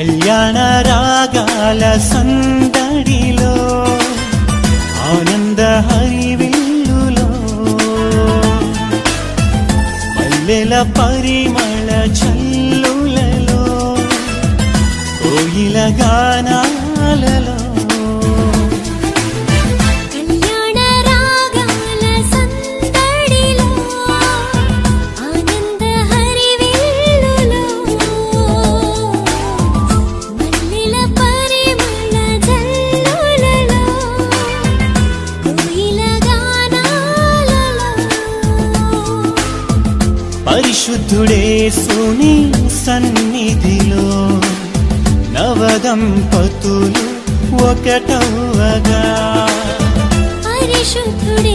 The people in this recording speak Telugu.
కళ్యాణ రాగాల సందడిలో ఆనంద హరివిల్లులో మల్లెల పరిమళ చల్లులలో కోయిల గానా పరిశుద్ధుడే సుని సన్నిధిలో నవదంపతులు ఒకటవగా పరిశుద్ధుడే